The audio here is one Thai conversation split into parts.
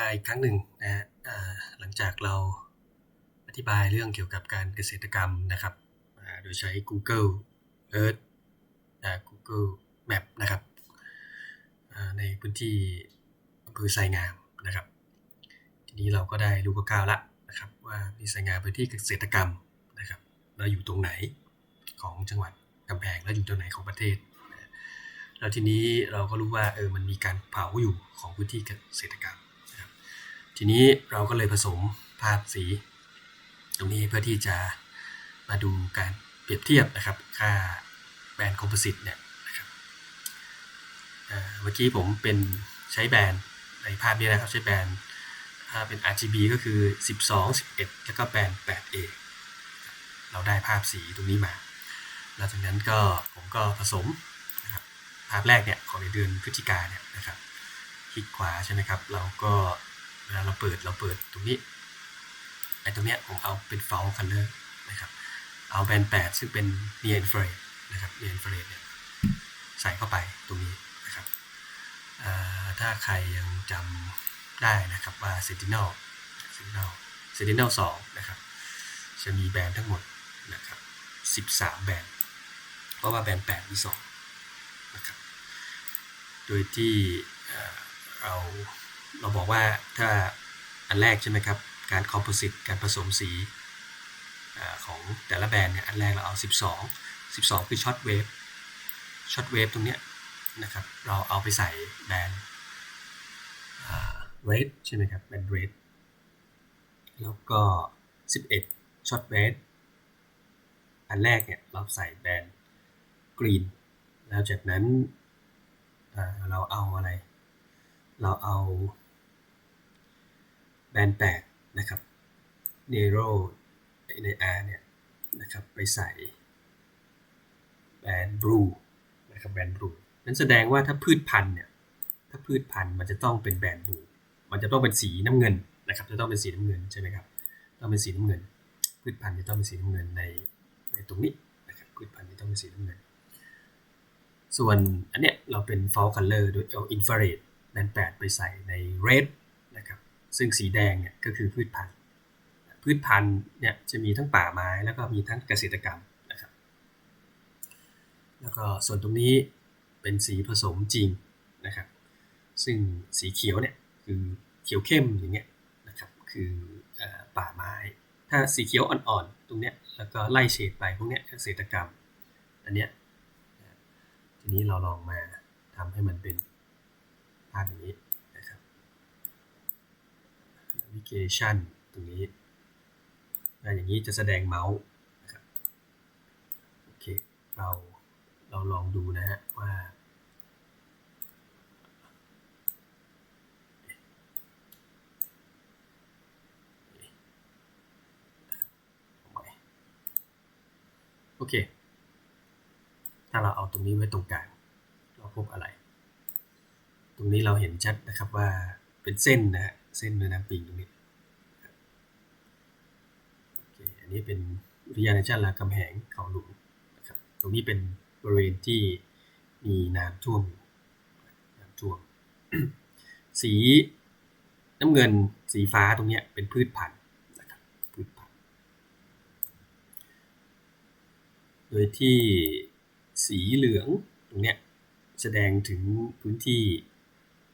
มาอีกครั้งหนึ่งนะฮะหลังจากเราอธิบายเรื่องเกี่ยวกับการเกษตรกรรมนะครับ โดยใช้ Google Earth นะ Google Map นะครับในพื้นที่อำเภอไซงามนะครับ ทีนี้เราก็ได้รู้คร่าวๆละนะครับว่ามีไซงามพื้นที่เกษตรกรรมนะครับเราอยู่ตรงไหนของจังหวัดกำแพงและอยู่ตรงไหนของประเทศแล้วทีนี้เราก็รู้ว่าเออมันมีการเผาอยู่ของพื้นที่เกษตรกรรม ทีนี้เราก็เลยผสมภาพสี ตรงนี้เพื่อที่จะมาดูการเปรียบเทียบนะครับ ค่าแบรนด์คอมโพสิตเนี่ยนะครับเมื่อกี้ผมเป็นใช้แบรนด์ในภาพนี้นะครับใช้แบรนด์เป็น RGB ก็คือ 12 11 แล้วก็แบรนด์ 8A เราได้ภาพสีตรงนี้มา แล้วจากนั้นก็ผมก็ผสมภาพแรกเนี่ยของในเดือนพฤศจิกาเนี่ยนะครับ คลิกขวาใช่ไหมครับ เราก็ เวลาเราเปิดเราเปิดตรงนี้ไอ้ตรงเนี้ยผมเอาเป็น f ฟ l คัลเลอร์นะครับเอาแบนแปดซึ่งเป็น near infrared นะครับ near infrared เนี่ยใส่เข้าไปตรงนี้นะครับถ้าใครยังจำได้นะครับว่า Sentinel Sentinel Sentinel 2นะครับจะมีแบรนด์ทั้งหมดนะครับ13 แบรนด์ เพราะว่าแบรนด์8มี2นะครับ โดยที่เรา เราบอกว่าถ้าอันแรกใช่ไหมครับ การคอมโพสิตการผสมสีของแต่ละแบรนด์เนี่ยอันแรกเราเอา 12 12 คือช็อตเวฟช็อตเวฟตรงเนี้ยนะครับเราเอาไปใส่แบรนด์เรดใช่ไหมครับแบรนด์เรดแล้วก็ 11ช็อตเวฟอันแรกเนี่ยเราใส่แบรนด์กรีนแล้วจากนั้นเราเอาอะไร เราเอาแบนแปดนะครับเนโรใน R เนี่ยนะครับไปใส่แบนบลูนะครับแบนบลูนั้นแสดงว่าถ้าพืชพันธุ์เนี่ยถ้าพืชพันธุ์มันจะต้องเป็นแบนบลูมันจะต้องเป็นสีน้ำเงินนะครับจะต้องเป็นสีน้ำเงินใช่ไหมครับต้องเป็นสีน้ำเงิน พืชพันธุ์จะต้องเป็นสีน้ำเงินในในตรงนี้นะครับพืชพันธุ์จะต้องเป็นสีน้ำเงิน ส่วนอันเนี้ยเราเป็น fall color โดยเอา infrared แบน8 ไปใส่ใน red นะครับซึ่งสีแดงเนี่ยก็คือพืชพันธุ์ พืชพันธุ์เนี่ยจะมีทั้งป่าไม้แล้วก็มีทั้งเกษตรกรรมนะครับแล้วก็ส่วนตรงนี้เป็นสีผสมจริงนะครับซึ่งสีเขียวเนี่ยคือเขียวเข้มอย่างเงี้ยนะครับคือป่าไม้ ถ้าสีเขียวอ่อนๆตรงเนี้ยแล้วก็ไล่เฉดไปพวกเนี้ยเกษตรกรรมอันเนี้ยทีนี้เราลองมาทำให้มันเป็น ภาพอย่างนี้นะครับ navigation ตรงนี้อย่างนี้จะแสดงเมาส์นะครับโอเคเราเราลองดูนะฮะว่าโอเค ถ้าเราเอาตรงนี้ไว้ตรงกลาง เราพบอะไร รงนี้เราเห็นชัดนะครับว่าเป็นเส้นนะฮะเส้นแม่น้ำปิงตรงนี้อันนี้เป็นอุทยานแห่งชาติลากำแหงเขาหลวงนะครับตรงนี้เป็นบริเวณที่มีน้ำท่วมน้ำท่วม สีน้ำเงินสีฟ้าตรงนี้เป็นพืชพันธุ์นะครับพืชพันธุ์โดยที่สีเหลืองตรงนี้แสดงถึงพื้นที่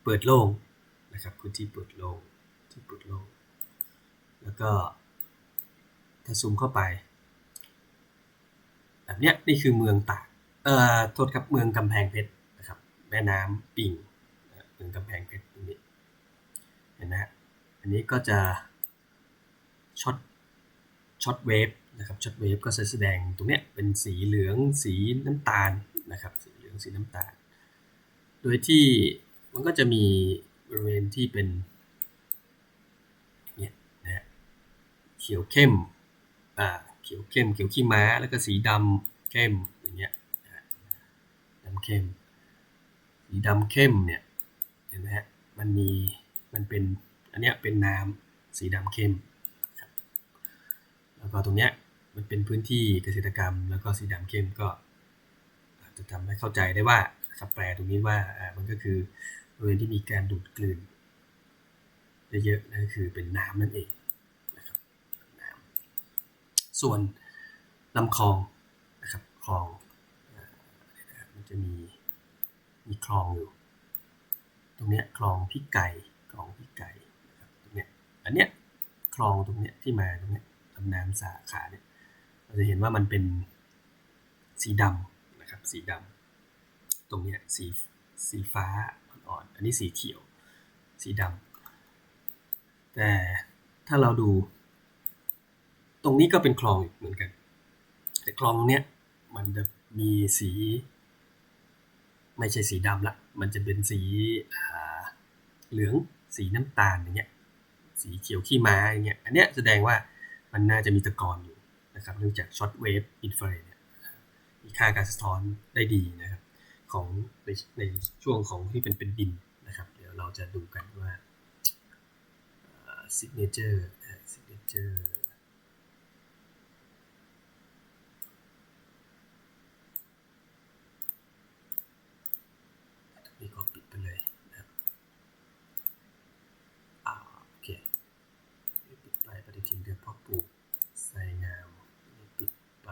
เปิดโล่งนะครับพื้นที่เปิดโล่งที่เปิดโล่งแล้วก็ถ้าซูมเข้าไป แบบเนี้ยนี่คือเมืองตากเอ่อโทษครับเมืองกำแพงเพชรนะครับแม่น้ำปิ่งเมืองกำแพงเพชรตรงนี้เห็นไหมฮะอันนี้ก็จะช็อตช็อตเวฟนะครับช็อตเวฟก็จะแสดงตรงเนี้ยเป็นสีเหลืองสีน้ำตาลนะครับสีเหลืองสีน้ำตาล โดยที่ มันก็จะมีบริเวณที่เป็นเนี่ยนะเขียวเข้มอ่าเขียวเข้มเขียวขี้ม้าแล้วก็สีดำเข้มอย่างเงี้ยดำเข้มสีดำเข้มเนี่ยเห็นไหมฮะมันมีมันเป็นอันเนี้ยเป็นน้ำสีดำเข้มแล้วก็ตรงเนี้ยมันเป็นพื้นที่เกษตรกรรม แล้วก็สีดำเข้มก็จะทำให้เข้าใจได้ว่าครับแปลตรงนี้ว่ามันก็คือ บริเวณที่มีการดูดกลืนเยอะๆนั่นคือเป็นน้ำนั่นเองนะครับน้ำส่วนลำคลองนะครับคลองมันจะมีมีคลองอยู่ ตรงเนี้ยคลองพี่ไก่คลองพี่ไก่นะครับตรงเนี้ยอันเนี้ยคลองตรงเนี้ยที่มาตรงเนี้ยลำน้ำสาขาเนี่ยเราจะเห็นว่ามันเป็นสีดำนะครับสีดำตรงเนี้ยสีสีฟ้า อ่อน อันนี้สีเขียว สีดำแต่ถ้าเราดู ตรงนี้ก็เป็นคลองเหมือนกัน แต่คลองตรงเนี้ยมันจะมีสี ไม่ใช่สีดำละ มันจะเป็นสีเหลือง สีน้ำตาลอย่างเงี้ย สีเขียวขี้ม้าอย่างเงี้ย อันเนี้ยแสดงว่ามันน่าจะมีตะกอนอยู่นะครับ เนื่องจากช็อตเวฟอินฟราเรดมีค่าการสะท้อนได้ดีนะครับ ของในในช่วงของที่เป็นเป็นดินนะครับ เดี๋ยวเราจะดูกันว่า signature signature นี่ก็ปิดไปเลยนะครับอ่าโอเคปิดไปปฏิทินเดือนพ่อปลูกใส่งามปิดไป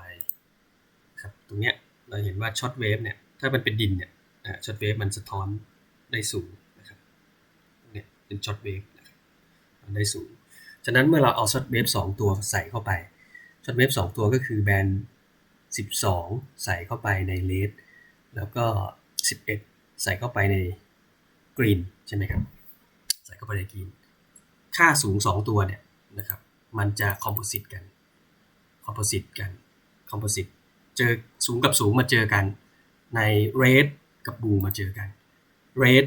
ครับตรงเนี้ยเราเห็นว่าช็อตเวฟเนี่ย ถ้ามันเป็นดินเนี่ยช็อตเวฟมันสะท้อนได้สูงนะครับเนี้ยเป็นช็อตเวฟนะครับได้สูง ฉะนั้นเมื่อเราเอาช็อตเวฟสองตัวใส่เข้าไปช็อตเวฟสองตัวก็คือแบน12 ใส่เข้าไปในเลดแล้วก็ 11 ใส่เข้าไปในกรีนใช่ไหมครับ ใส่เข้าไปในกรีน ค่าสูง 2 ตัวเนี่ยนะครับ มันจะคอมโพสิตกัน คอมโพสิตกัน คอมโพสิต เจอสูงกับสูงมาเจอกัน ในเรดกับบูมาเจอกันเรด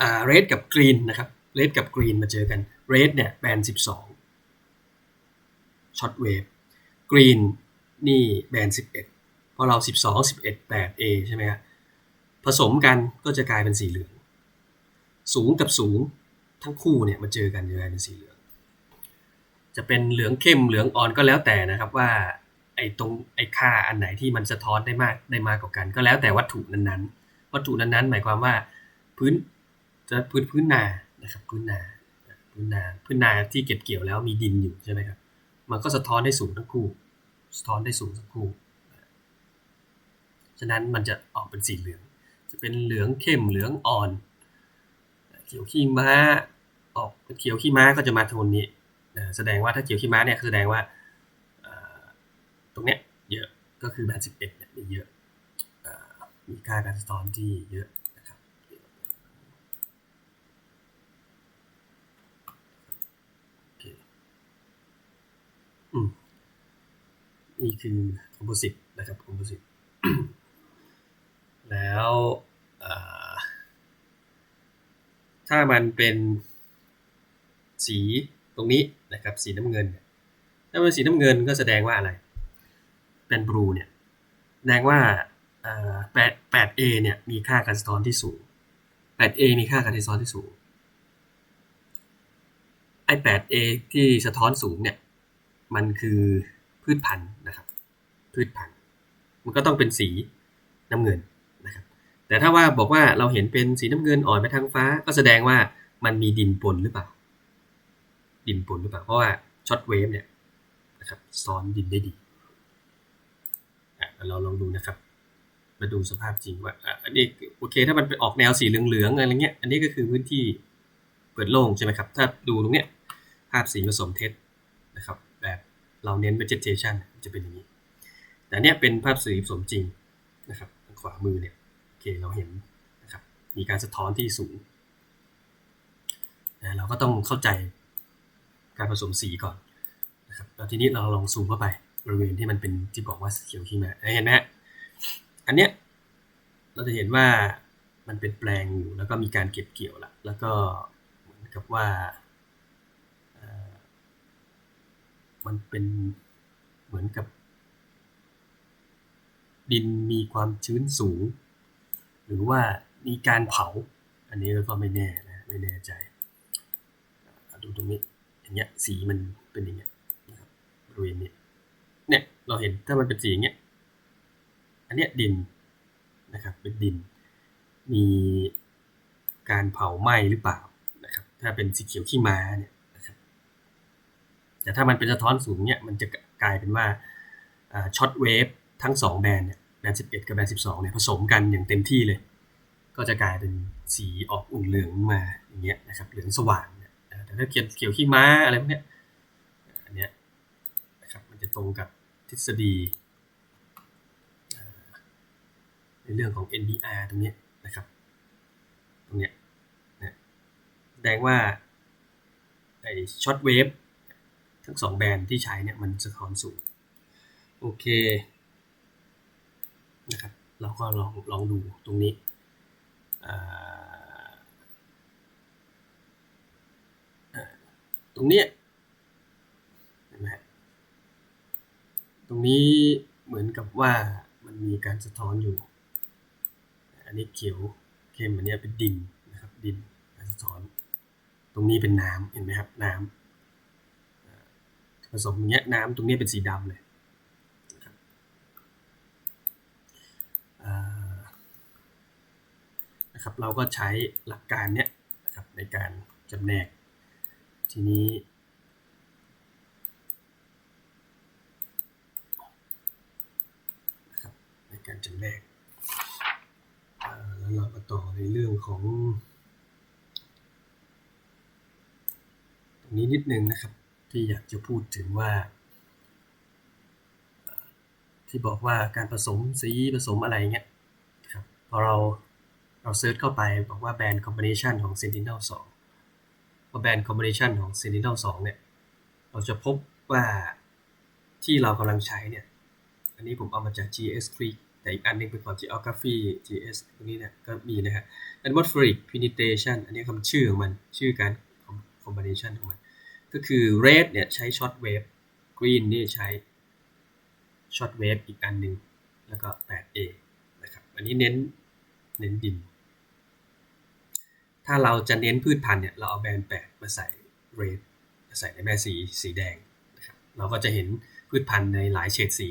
อ่าเรดกับกรีนนะครับเรดกับกรีนมาเจอกันเรดเนี่ยแบน 12ช็อตเวฟกรีนนี่แบน 11เพราะเรา 12 11 8 A ใช่ไหมครับผสมกันก็จะกลายเป็นสีเหลือง สูงกับสูงทั้งคู่เนี่ยมาเจอกันจะกลายเป็นสีเหลือง จะเป็นเหลืองเข้มเหลืองอ่อนก็แล้วแต่นะครับว่า อ้ตรงไอ้ค่าอันไหนที่มันสะท้อนได้มากได้มากกว่ากัน ก็แล้วแต่วัตถุนั้นๆ วัตถุนั้นๆ หมายความว่าพื้นจะพื้นพื้นนานะครับพื้นนาพื้นนาพื้นนาที่เก็บเกี่ยวแล้วมีดินอยู่ใช่ไหมครับ มันก็สะท้อนได้สูงทั้งคู่ สะท้อนได้สูงทั้งคู่ ฉะนั้นมันจะออกเป็นสีเหลือง จะเป็นเหลืองเข้มเหลืองอ่อน เขียวขี้ม้า ออกเขียวขี้ม้าก็จะมาโทนนี้แสดงว่าถ้าเขียวขี้ม้าเนี่ยแสดงว่า รงเนี้ยเยอะก็คือแบนสิบเอ็ดเนี่ยมีเยอะมีค่าการสะท้อนที่เยอะนะครับอืมนี่คือคอมโพสิตนะครับคอมโพสิตแล้วถ้ามันเป็นสีตรงนี้นะครับสีน้ำเงิน ถ้าเป็นสีน้ำเงินก็แสดงว่าอะไร เป็นบลูเนี่ยแสดงว่าแปดแปด A เนี่ยมีค่าการสะท้อนที่สูงแปด A มีค่าการสะท้อนที่สูงไอ้แปด A ที่สะท้อนสูงเนี่ยมันคือพืชพันธุ์นะครับ พืชพันธุ์ มันก็ต้องเป็นสีน้ำเงินนะครับ แต่ถ้าว่าบอกว่าเราเห็นเป็นสีน้ำเงินอ่อนไปทางฟ้า ก็แสดงว่ามันมีดินปนหรือเปล่า ดินปนหรือเปล่า เพราะว่าช็อตเวฟเนี่ยนะครับซ้อนดินได้ดี เราลองดูนะครับ มาดูสภาพจริงว่าอันนี้โอเค ถ้ามันไปออกแนวสีเหลืองๆอะไรเงี้ย อันนี้ก็คือพื้นที่เปิดโล่งใช่ไหมครับ ถ้าดูตรงเนี้ยภาพสีผสมเท็จนะครับ แบบเราเน้น vegetation จะเป็นอย่างนี้ แต่เนี้ยเป็นภาพสีผสมจริงนะครับทางขวามือเนี่ยโอเคเราเห็นนะครับมีการสะท้อนที่สูงเราก็ต้องเข้าใจการผสมสีก่อนนะครับแล้วทีนี้เราลองซูมเข้าไป บริเวณที่มันเป็นที่บอกว่าเขียวขี้มาเห็นไหมฮะอันเนี้ยเราจะเห็นว่ามันเป็นแปลงอยู่แล้วก็มีการเก็บเกี่ยวละแล้วก็เหมือนกับว่ามันเป็นเหมือนกับ ดินมีความชื้นสูง หรือว่ามีการเผา อันนี้ก็ไม่แน่นะไม่แน่ใจดูตรงนี้อย่างเงี้ยสีมันเป็นอย่างเงี้ยนะครับบริเวณนี้ เนี่ยเราเห็นถ้ามันเป็นสีอย่างเงี้ย อันเนี้ยดินนะครับ เป็นดิน มีการเผาไหม้หรือเปล่านะครับ ถ้าเป็นสีเขียวขี้ม้าเนี่ยนะครับ แต่ถ้ามันเป็นสะท้อนสูงเนี่ยมันจะกลายเป็นว่าช็อตเวฟทั้ง 2 แบนเนี่ยแบน11 กับแบน12เนี่ยผสมกันอย่างเต็มที่เลย ก็จะกลายเป็นสีออกอุ่นเหลืองมาอย่างเงี้ยนะครับเหลืองสว่างเนี่ยแต่ถ้าเขียวเขียวขี้ม้าอะไรพวกเนี้ยอันเนี้ยนะครับมันจะตรงกับ ทฤษฎี ในเรื่องของ NBR ตรงนี้นะครับ ตรงนี้นะแสดงว่าไอ้ช็อตเวฟทั้งสองแบนด์ที่ใช้เนี่ยมันสะท้อนสูงโอเคนะครับเราก็ลองลองดูตรงนี้ตรงนี้ห็นไหม ตรงนี้เหมือนกับว่ามันมีการสะท้อนอยู่ อันนี้เขียวเข้มอันนี้เป็นดินนะครับดินการสะท้อน ตรงนี้เป็นน้ำเห็นไหมครับน้ำผสมอย่างเงี้ยน้ำตรงนี้เป็นสีดำเลยนะครับเราก็ใช้หลักการเนี้ยนะครับในการจำแนก ทีนี้นะครับในการ จำแนกแล้วเรามาต่อในเรื่องของ ตรงนี้นิดนึงนะครับ ที่อยากจะพูดถึงว่า ที่บอกว่าการผสมสีผสมอะไรเงี้ยครับพอเราเราเซิร์ชเข้าไปบอกว่าแบรนด์คอมบิเนชันของ Sentinel 2ว่าแบรนด์คอมบิเนชันของ Sentinel 2 เนี่ย เราจะพบว่าที่เรากำลังใช้เนี่ย อันนี้ผมเอามาจาก GS Creek แต่อีกอันนึงเป็นของ Geography GS ตรงนี้เนี่ยก็มีนะฮะ Atmospheric Penetration อันนี้คำชื่อของมันชื่อการ combination ของมัน ก็คือ red เนี่ยใช้ short wave green นี่ใช้ short wave อีกอันหนึ่งแล้วก็ 8A นะครับ อันนี้เน้นเน้นดิน ถ้าเราจะเน้นพืชพันธุ์เนี่ย เราเอาแบรนแปดมาใส่ red มาใส่ในแม่สีสีแดงนะครับ เราก็จะเห็นพืชพันธุ์ในหลายเฉดสี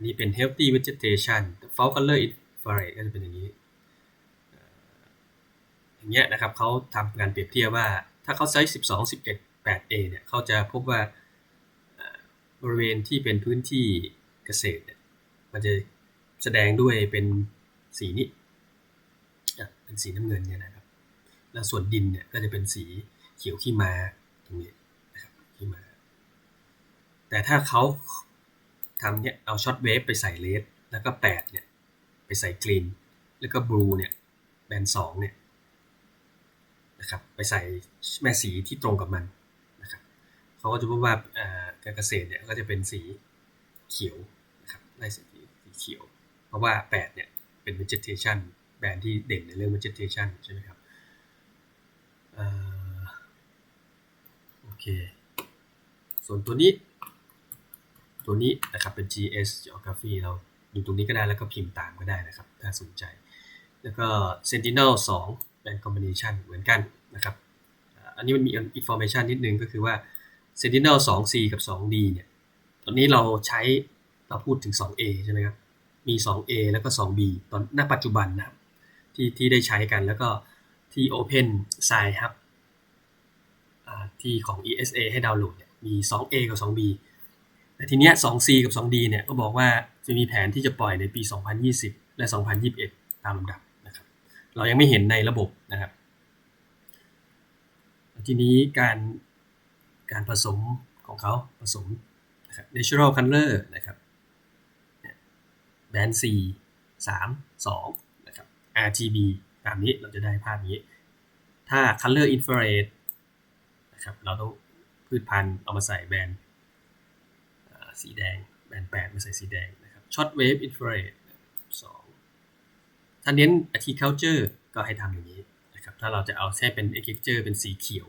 อันนี้เป็น healthy vegetation fall color infrared ก็จะเป็นอย่างนี้ อย่างเงี้ยนะครับเขาทำการเปรียบเทียบว่า ถ้าเขาใช้ 12 11 8A เนี่ยเขาจะพบว่าบริเวณที่เป็นพื้นที่เกษตรเนี่ยมันจะแสดงด้วยเป็นสีนี้เป็นสีน้ำเงินเนี่ยนะครับ แล้วส่วนดินเนี่ยก็จะเป็นสีเขียวขี้มาตรงนี้นะครับขี้มาแต่ถ้าเขา ทำเนี่ยเอาช็อตเวฟไปใส่เลสแล้วก็8เนี่ยไปใส่กรีนแล้วก็บลูเนี่ยแบนสองเนี่ยนะครับไปใส่แม่สีที่ตรงกับมันนะครับเขาก็จะพบว่าการเกษตรเนี่ยก็จะเป็นสีเขียวนะครับไล่สีสีเขียว เพราะว่า8เนี่ยเป็น vegetation แบรนด์ที่เด่นในเรื่อง vegetation ใช่ไหมครับโอเค ส่วนตัวนี้ ตัวนี้นะครับเป็น GS Geography เราดูตรงนี้ก็ได้แล้วก็พิมพ์ตามก็ได้นะครับ ถ้าสนใจ แล้วก็ Sentinel 2 Band Combination เหมือนกันนะครับ อันนี้มันมี information นิดนึงก็คือว่า Sentinel 2C กับ 2D เนี่ย ตอนนี้เราใช้เราพูดถึง 2A ใช่ไหมครับ มี 2A แล้วก็ 2B ตอนณปัจจุบันนะครับที่ที่ได้ใช้กันแล้วก็ที่ Open Sci Hub ที่ของ ESA ให้ดาวน์โหลดเนี่ยมี 2A กับ 2B แต่ทีเนี้ย 2C กับ 2D เนี่ยก็บอกว่าจะมีแผนที่จะปล่อยในปี 2020 และ 2021 ตามลำดับนะครับ เรายังไม่เห็นในระบบนะครับ ทีนี้การการผสมของเขาผสมนะครับ natural color นะครับแบนด์ C 3 2นะครับ RGB ตามนี้เราจะได้ภาพนี้ ถ้า color infrared นะครับ เราต้องพืชพันธุ์เอามาใส่แบนด์ สีแดง แบนด์8มาใส่สีแดงนะครับ short wave infrared 2ถ้าเน้น horticulture ก็ให้ทำอย่างนี้นะครับถ้าเราจะเอาแค่เป็น architecture เป็นสีเขียว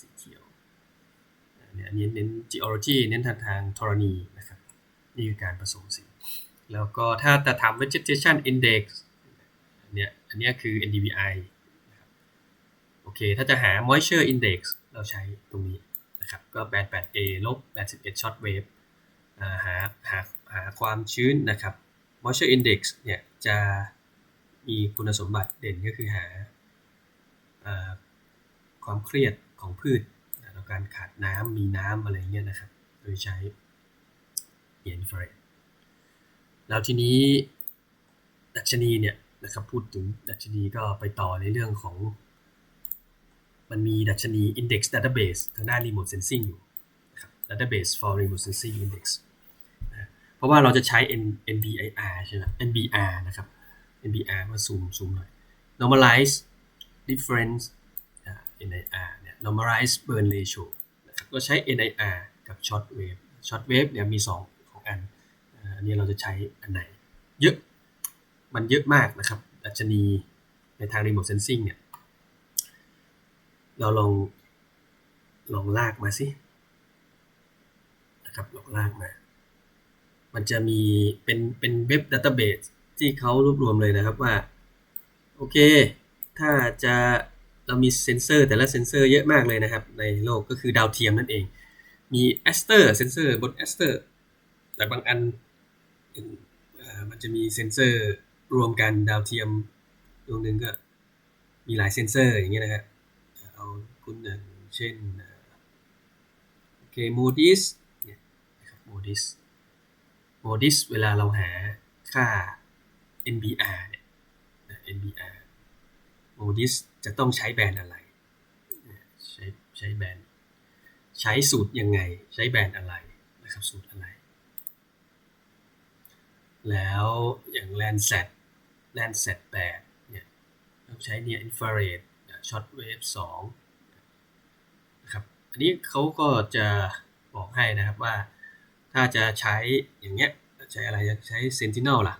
สีเขียวเนี่ยอันนี้เน้น geology เน้นทางทางธรณีนะครับนี่คือการผสมสี แล้วก็ถ้าจะทำ vegetation index เนี่ยอันนี้คือ NDVI โอเค ถ้าจะหา moisture index เราใช้ตรงนี้ นะครับก็แบน 8A ลบ 81 short wave หาหาหาความชื้นนะครับ moisture index เนี่ยจะมีคุณสมบัติเด่นก็คือหาอความเครียดของพืชแล้วการขาดน้ำมีน้ำอะไรเงี้ยนะครับ โดยใช้อินฟราเรดแล้วทีนี้ดัชนีเนี่ยนะครับพูดถึงดัชนีก็ไปต่อในเรื่องของ มันมีดัชนี Index Database ทางด้าน Remote Sensing อยู่ Database for Remote Sensing Index นะเพราะว่าเราจะใช้ N NBIR ใช่ไหม NBR นะครับ NBR มาซูมซูมหน่อย Normalize Difference อ่า NIR เนี่ย Normalize Burn Ratio นะครับก็ใช้ NIR กับ Short Wave Short Wave เนี่ยมี 2 ของอัน อันนี้เราจะใช้อันไหน เยอะ มันเยอะมากนะครับ ดัชนีในทาง Remote Sensing เนี่ย เราลองลองลากมาสินะครับลองลากมา มันจะมีเป็นเป็นเว็บดัตเตอร์เบสที่เขารวบรวมเลยนะครับว่า โอเค ถ้าจะเรามีเซนเซอร์แต่ละเซนเซอร์เยอะมากเลยนะครับ ในโลกก็คือดาวเทียมนั่นเอง มีแอสเตอร์เซนเซอร์บนแอสเตอร์แต่บางอันมันจะมีเซนเซอร์รวมกันดาวเทียมดวงหนึ่งก็มีหลายเซนเซอร์อย่างเงี้ยนะครับ เอาคุณอย่างเช่นโอเคโมดิสเนี่ยนะครับโมดิสโมดิสเวลาเราหาค่า NBR เนี่ยนะ NBR โมดิสจะต้องใช้แบรนด์อะไร ใช้ใช้แบรนด์ใช้สูตรยังไง ใช้แบรนด์อะไรนะครับสูตรอะไร แล้วอย่าง Landsat Landsat 8เนี่ยต้องใช้เนี่ยอินฟราเรด ช็อตเวฟ2นะครับอันนี้เขาก็จะบอกให้นะครับว่าถ้าจะใช้อย่างเงี้ยใช้อะไรจะใช้ Sentinel ล่ะ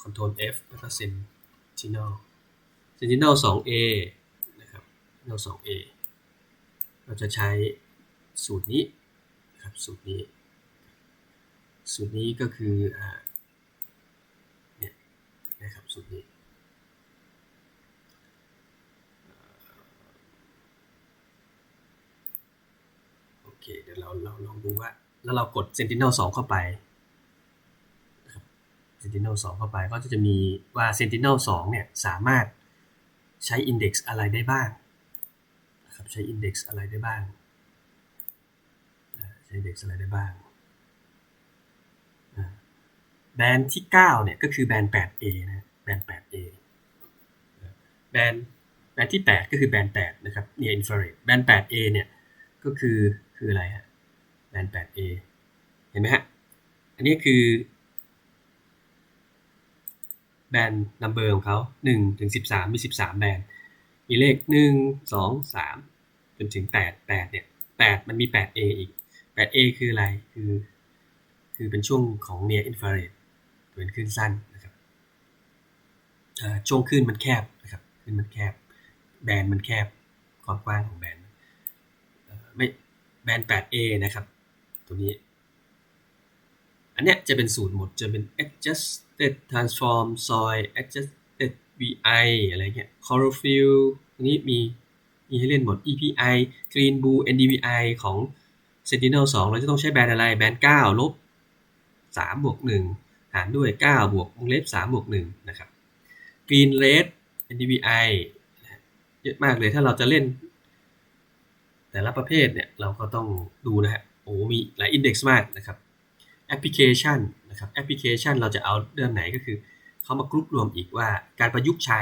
Ctrl F แล้วก็ Sentinel Sentinel 2A นะครับ Sentinel 2A เราจะใช้สูตรนี้นะครับสูตรนี้ สูตรนี้ก็คืออ่าเนี่ยนะครับสูตรนี้ เคเดี๋ยวเราเราลองดูว่า แล้วเรากด Sentinel 2 เข้าไปนะครับ Sentinel 2 เข้าไปก็จะมีว่า Sentinel 2 เนี่ยสามารถใช้ Index อะไรได้บ้างนะครับใช้ Index อะไรได้บ้าง ใช้ Index อะไรได้บ้าง แบรนด์ที่ 9 เนี่ยก็คือแบรนด์ 8A นะแบรนด์ 8A แบรนด์แบรนด์ที่ 8 ก็คือแบรนด์ 8 นะครับ Near Infrared แบรนด์ 8A เนี่ย ก็คือ คืออะไรฮะแบน 8A เห็นไหมฮะ อันนี้คือ แบนด์นัมเบอร์ของเขา1ถึง13 มี 13 แบนด์มีเลข 1 2 3 จนถึง 8 8 เนี่ย 8 มันมี 8A อีก 8A คืออะไร คือ คือเป็นช่วงของ near infrared เป็นคลื่นสั้นนะครับช่วงคลื่นมันแคบนะครับคลื่นมันแคบ แบนมันแคบ ความกว้างของแบนไม่ แบรนด์ 8A นะครับ ตัวนี้ อันเนี้ยจะเป็นสูตรหมดจะเป็น adjusted transform soil adjusted VI อะไรเงี้ย chlorophyll อันนี้มีมีให้เล่นหมด EPI Green Blue NDVI ของ Sentinel 2 เราจะต้องใช้แบรนด์อะไร แบรนด์9ลบ 3 บวก 1 หารด้วย 9 บวกวงเล็บ 3 บวก 1 นะครับ Green Red NDVI เยอะมากเลยถ้าเราจะเล่น แต่ละประเภทเนี่ยเราก็ต้องดูนะฮะโอ้มีหลายอินเด็กซ์มากนะครับแอปพลิเคชันนะครับแอปพลิเคชันเราจะเอาเรื่องไหนก็คือเขามากรุ๊ปรวมอีกว่าการประยุกต์ใช้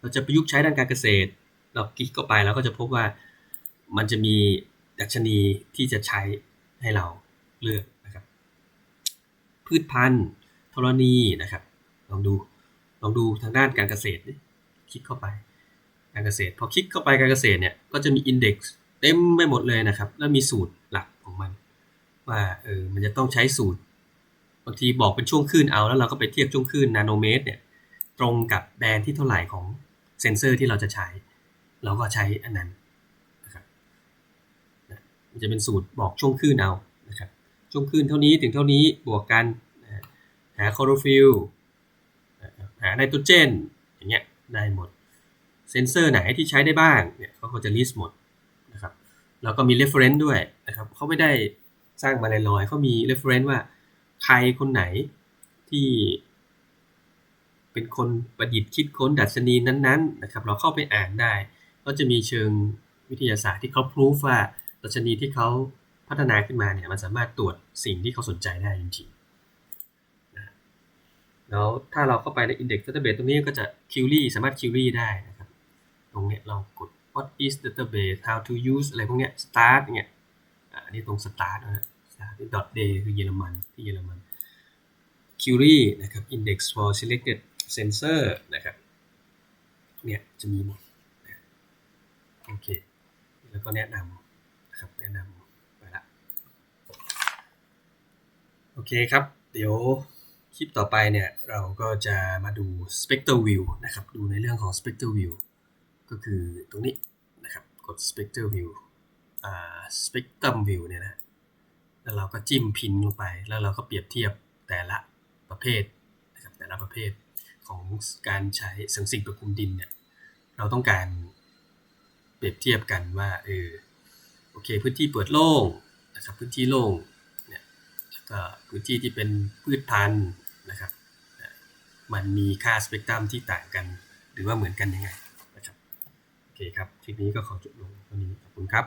เราจะประยุกต์ใช้ด้านการเกษตร เราคลิกเข้าไปเราก็จะพบว่ามันจะมีดัชนีที่จะใช้ให้เราเลือกนะครับ พืชพันธุ์ธรณีนะครับลองดูลองดูทางด้านการเกษตรคลิกเข้าไปการเกษตร พอคลิกเข้าไปการเกษตรเนี่ยก็จะมีอินเด็กซ์ เต็มไปหมดเลยนะครับ แล้วมีสูตรหลักของมัน ว่าเออมันจะต้องใช้สูตรบางทีบอกเป็นช่วงคลื่นเอาแล้วเราก็ไปเทียบช่วงคลื่นนาโนเมตรเนี่ย ตรงกับแบรนด์ที่เท่าไหร่ของเซนเซอร์ที่เราจะใช้ เราก็ใช้อันนั้นนะครับมันจะเป็นสูตรบอกช่วงคลื่นเอานะครับช่วงคลื่นเท่านี้ถึงเท่านี้บวกกันหาคลอโรฟิลหาไนโตรเจนอย่างเงี้ยได้หมดเซนเซอร์ไหนที่ใช้ได้บ้างเนี่ยเขาก็จะ list หมด แล้วก็มี reference ด้วยนะครับเขาไม่ได้สร้างมาลอยๆเขามี reference ว่าใครคนไหนที่เป็นคนประดิษฐ์คิดค้นดัชนีนั้นๆนะครับ เราเข้าไปอ่านได้ ก็จะมีเชิงวิทยาศาสตร์ที่เขาพิสูจว่าดัชนีที่เขาพัฒนาขึ้นมาเนี่ยมันสามารถตรวจสิ่งที่เขาสนใจได้จริงๆนะแล้วถ้าเราเข้าไปใน index database ตรงนี้ก็จะ query สามารถ query ได้นะครับ ตรงเนี้ยเรากด what is database how to use อะไรพวกเนี้ย start เนี่ยอันนี้ตรง start นะฮะ start dot day คือเยอรมันที่เยอรมัน query นะครับ index for selected sensor นะครับเนี่ยจะมีหมดโอเค แล้วก็แนะนำนะครับแนะนำไปละโอเคครับ เดี๋ยวคลิปต่อไปเนี่ยเราก็จะมาดู spectral view นะครับ ดูในเรื่องของ spectral view ก็คือตรงนี้ ด spectral view อ่า spectrum view เนี่ยนะแล้วเราก็จิ้มพินลงไป แล้วเราก็เปรียบเทียบแต่ละประเภทนะครับแต่ละประเภทของการใช้สังสิ่งประคุมดินเนี่ยเราต้องการเปรียบเทียบกันว่าเออโอเคพื้นที่เปิดโล่งนะครับพื้นที่โล่งเนี่ยแล้วก็พื้นที่ที่เป็นพืชพันธุ์นะครับมันมีค่าสเปกตรัมที่ต่างกัน หรือว่าเหมือนกันยังไง เคครับคลิปนี้ก็ขอจบลงเท่านี้ขอบคุณครับ